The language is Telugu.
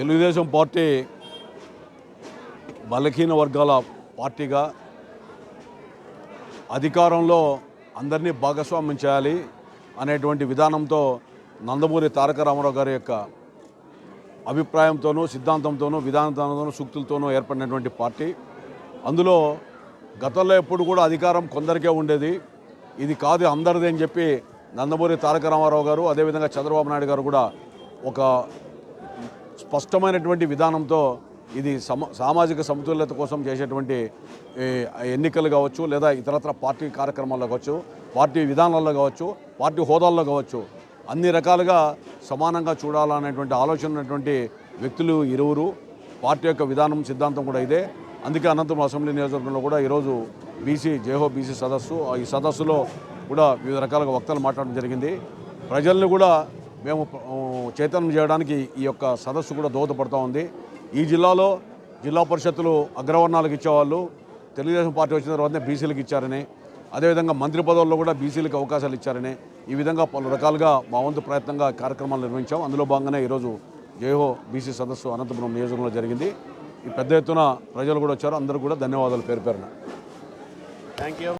తెలుగుదేశం పార్టీ బలహీన వర్గాల పార్టీగా అధికారంలో అందరినీ భాగస్వామ్యం చేయాలి అనేటువంటి విధానంతో నందమూరి తారక రామారావు గారి యొక్క అభిప్రాయంతోనూ సిద్ధాంతంతోనూ విధానంతోనూ సూక్తులతోనూ ఏర్పడినటువంటి పార్టీ. అందులో గతంలో ఎప్పుడు కూడా అధికారం కొందరికే ఉండేది. ఇది కాదు అందరిది అని చెప్పి నందమూరి తారక రామారావు గారు అదేవిధంగా చంద్రబాబు నాయుడు గారు కూడా ఒక స్పష్టమైనటువంటి విధానంతో ఇది సమ సామాజిక సమతుల్యత కోసం చేసేటువంటి ఎన్నికలు కావచ్చు లేదా ఇతరత్ర పార్టీ కార్యక్రమాల్లో కావచ్చు పార్టీ విధానాల్లో కావచ్చు పార్టీ హోదాల్లో కావచ్చు అన్ని రకాలుగా సమానంగా చూడాలనేటువంటి ఆలోచన ఉన్నటువంటి వ్యక్తులు ఇరువురు. పార్టీ యొక్క విధానం సిద్ధాంతం కూడా ఇదే. అందుకే అనంతపురం అసెంబ్లీ నియోజకవర్గంలో కూడా ఈరోజు బీసీ జేహో బీసీ సదస్సు ఈ సదస్సులో కూడా వివిధ రకాలుగా వక్తలు మాట్లాడడం జరిగింది. ప్రజల్ని కూడా మేము చైతన్యం చేయడానికి ఈ యొక్క సదస్సు కూడా దోహదపడుతూ ఉంది. ఈ జిల్లాలో జిల్లా పరిషత్తులు అగ్రవర్ణాలకు ఇచ్చేవాళ్ళు తెలుగుదేశం పార్టీ వచ్చిన తర్వాతనే బీసీలకు ఇచ్చారని అదేవిధంగా మంత్రి పదవుల్లో కూడా బీసీలకు అవకాశాలు ఇచ్చారని ఈ విధంగా పలు రకాలుగా మా వంతు ప్రయత్నంగా కార్యక్రమాలు నిర్వహించాం. అందులో భాగంగానే ఈరోజు జయహో బీసీ సదస్సు అనంతపురం నియోజకవర్గంలో జరిగింది. ఈ పెద్ద ఎత్తున ప్రజలు కూడా వచ్చారు. అందరూ కూడా ధన్యవాదాలు పేరు పేరున. Thank you